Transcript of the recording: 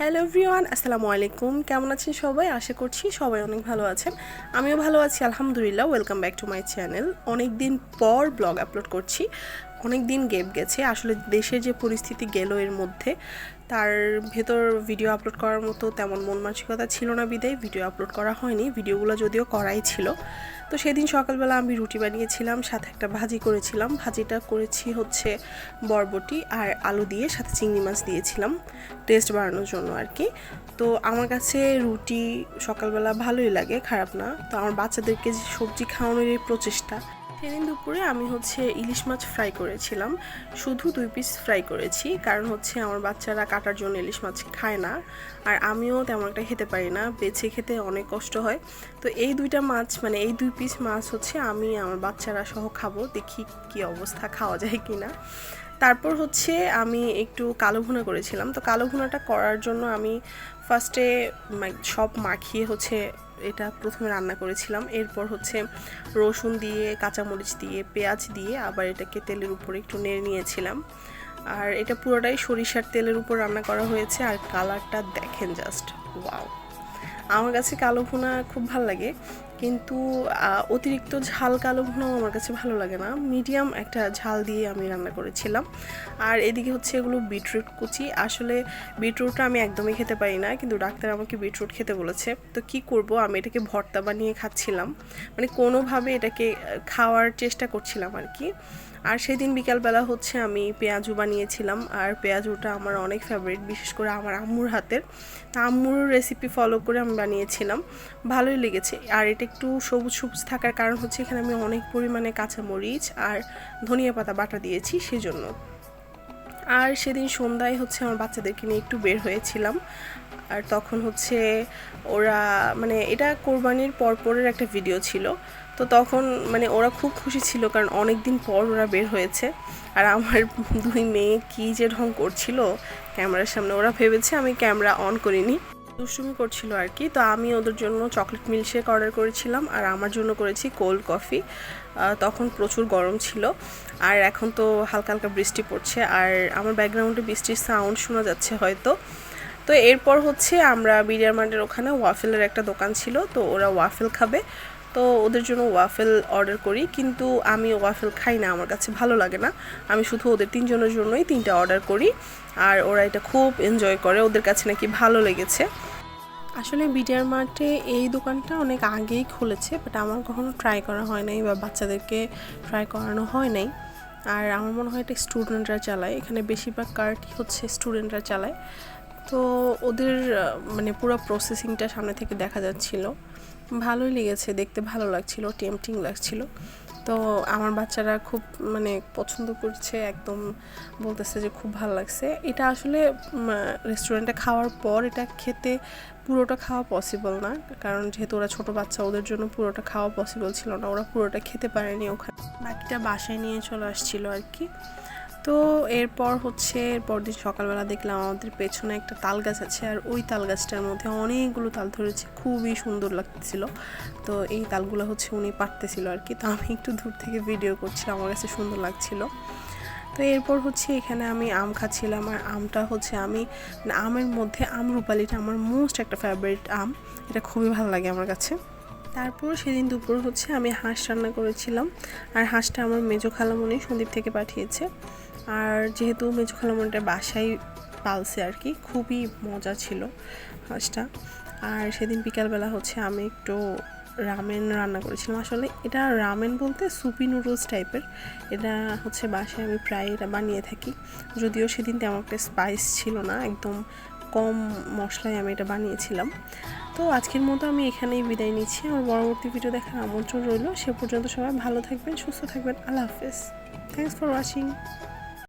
Hello everyone, আসসালামু আলাইকুম। কেমন আছেন সবাই? আশা করছি সবাই অনেক ভালো আছেন। আমিও ভালো আছি, আলহামদুলিল্লাহ। Welcome back to my channel অনেক দিন পর ব্লগ আপলোড করছি। অনেক দিন গেপ গেছে। আসলে দেশের যে পরিস্থিতি গেল এর মধ্যে, তার ভেতর ভিডিও আপলোড করার মতো তেমন মন মানসিকতা ছিল না বিদায়। ভিডিও আপলোড করা হয়নি ভিডিওগুলো যদিও করাই ছিল। তো সেদিন সকালবেলা আমি রুটি বানিয়েছিলাম, সাথে একটা ভাজি করেছিলাম। ভাজিটা করেছি হচ্ছে বরবটি আর আলু দিয়ে, সাথে চিংড়ি মাছ দিয়েছিলাম টেস্ট বাড়ানোর জন্য আর কি তো আমার কাছে রুটি সকালবেলা ভালোই লাগে, খারাপ না। তো আমার বাচ্চাদেরকে যে সবজি খাওয়ানোর এই প্রচেষ্টা সেদিন দুপুরে আমি হচ্ছে ইলিশ মাছ ফ্রাই করেছিলাম। শুধু দুই পিস ফ্রাই করেছি, কারণ হচ্ছে আমার বাচ্চারা কাটার জন্য ইলিশ মাছ খায় না। আর আমিও তেমন একটা খেতে পারি না, বেছে খেতে অনেক কষ্ট হয়। তো এই দুইটা মাছ মানে এই দুই পিস মাছ হচ্ছে আমি, আমার বাচ্চারা সহ খাব, দেখি কি অবস্থা, খাওয়া যায় কি না তারপর হচ্ছে আমি একটু কালো ভুনা করেছিলাম। তো কালো ভুনাটা করার জন্য আমি ফার্স্টে সব মাখিয়ে হচ্ছে এটা প্রথমে রান্না করেছিলাম। এরপর হচ্ছে রসুন দিয়ে, কাঁচামরিচ দিয়ে, পেঁয়াজ দিয়ে আবার এটাকে তেলের উপরে একটু নেড়ে নিয়েছিলাম। আর এটা পুরোটাই সরিষার তেলের উপর রান্না করা হয়েছে আর কালারটা দেখেন জাস্ট ওয়াও আমার কাছে কালো ভুনা খুব ভালো লাগে। কিন্তু অতিরিক্ত ঝাল কালো ভুনাও আমার কাছে ভালো লাগে না। মিডিয়াম একটা ঝাল দিয়ে আমি রান্না করেছিলাম। আর এদিকে হচ্ছে এগুলো বিটরুট কুচি। আসলে বিটরুটটা আমি একদমই খেতে পারি না, কিন্তু ডাক্তার আমাকে বিটরুট খেতে বলেছে। তো কি করব? আমি এটাকে ভর্তা বানিয়ে খাচ্ছিলাম। মানে কোনোভাবে এটাকে খাওয়ার চেষ্টা করছিলাম আর কি। আর সেদিন বিকালবেলা হচ্ছে আমি পেঁয়াজু বানিয়েছিলাম, আর পেঁয়াজুটা আমার অনেক ফেভারিট বিশেষ করে আমার আম্মুর হাতের। তা আম্মুর রেসিপি ফলো করে আমি বানিয়েছিলাম, ভালোই লেগেছে। আর এটা একটু সবুজ সবুজ থাকার কারণ হচ্ছে এখানে আমি অনেক পরিমাণে কাঁচামরিচ আর ধনিয়া পাতা বাটা দিয়েছি সেজন্য। আর সেদিন সন্ধ্যায় হচ্ছে আমার বাচ্চাদেরকে নিয়ে একটু বের হয়েছিলাম আর তখন হচ্ছে ওরা মানে এটা কোরবানির পরপরের একটা ভিডিও ছিল। তো তখন মানে ওরা খুব খুশি ছিল কারণ অনেক দিন পর ওরা বের হয়েছে। আর আমার দুই মেয়ে কী যে ঢং করছিল, ক্যামেরার সামনে ওরা ভেবেছে আমি ক্যামেরা অন করিনি। দুষ্টুমি করছিল আর কি। তো আমি ওদের জন্য চকলেট মিল্কশেক অর্ডার করেছিলাম আর আমার জন্য করেছি কোল্ড কফি তখন প্রচুর গরম ছিল। আর এখন তো হালকা হালকা বৃষ্টি পড়ছে। আর আমার ব্যাকগ্রাউন্ডে বৃষ্টির সাউন্ড শোনা যাচ্ছে হয়তো। তো এরপর হচ্ছে আমরা বিরিয়ার মার্টের ওখানে ওয়াফেলের একটা দোকান ছিল, তো ওরা ওয়াফেল খাবে। তো ওদের জন্য ওয়াফেল অর্ডার করি, কিন্তু আমি ওয়াফেল খাই না, আমার কাছে ভালো লাগে না। আমি শুধু ওদের তিনজনের জন্যই তিনটা অর্ডার করি, আর ওরা এটা খুব এনজয় করে, ওদের কাছে নাকি ভালো লেগেছে। আসলে বিডিআর মার্টে এই দোকানটা অনেক আগেই খুলেছে বাট আমার কখনো ট্রাই করা হয় নাই বা বাচ্চাদেরকে ট্রাই করানো হয় নাই। আর আমার মনে হয় এটা স্টুডেন্টরা চালায়, এখানে বেশিরভাগ কার্টই হচ্ছে স্টুডেন্টরা চালায়। তো ওদের মানে পুরো প্রসেসিংটা সামনে থেকে দেখা যাচ্ছিল। ভালোই লেগেছে, দেখতে ভালো লাগছিল টেম্পটিং লাগছিল। তো আমার বাচ্চারা খুব মানে পছন্দ করছে, একদম বলতেছে যে খুব ভালো লাগছে। এটা আসলে রেস্টুরেন্টে খাওয়ার পর এটা খেতে পুরোটা খাওয়া পসিবল না। কারণ যেহেতু ওরা ছোট বাচ্চা, ওদের জন্য পুরোটা খাওয়া পসিবল ছিল না। ওরা পুরোটা খেতে পারেনি ওখানে। বাকিটা বাসায় নিয়ে চলে আসছিল আর কি। তো এরপর হচ্ছে এরপর দিন সকালবেলা দেখলাম আমাদের পেছনে একটা তাল গাছ আছে আর ওই তাল গাছটার মধ্যে অনেকগুলো তাল ধরেছে, খুবই সুন্দর লাগতেছিল। তো এই তালগুলো হচ্ছে উনি পারতেছিল আর কি তো আমি একটু দূর থেকে ভিডিও করছিলাম, আমার কাছে সুন্দর লাগছিল। তো এরপর হচ্ছে এখানে আমি আম খাচ্ছিলাম আর আমটা হচ্ছে আমি মানে আমের মধ্যে আম রূপালিটা আমার মোস্ট একটা ফেভারিট আম, এটা খুবই ভালো লাগে আমার কাছে। তারপর সেদিন দুপুর হচ্ছে আমি হাঁস রান্না করেছিলাম, আর হাঁসটা আমার মেজো খালামণি সন্দীপ থেকে পাঠিয়েছে। আর যেহেতু মেজো খালামণিটা বাসায় পালছে আর কি, খুবই মজা ছিল হাঁসটা। আর সেদিন বিকালবেলা হচ্ছে আমি একটু রামেন রান্না করেছিলাম। আসলে এটা রামেন বলতে সুপি নুডলস টাইপের। এটা হচ্ছে বাসায় আমি প্রায় এটা বানিয়ে থাকি। যদিও সেদিন তেমন একটা স্পাইস ছিল না, একদম কম মশলায় আমি এটা বানিয়েছিলাম। তো আজকের মতো আমি এখানেই বিদায় নিচ্ছি। আমার পরবর্তী ভিডিও দেখার আমন্ত্রণ রইল। সে পর্যন্ত সবাই ভালো থাকবেন, সুস্থ থাকবেন। আল্লাহ হাফেজ। Thanks for watching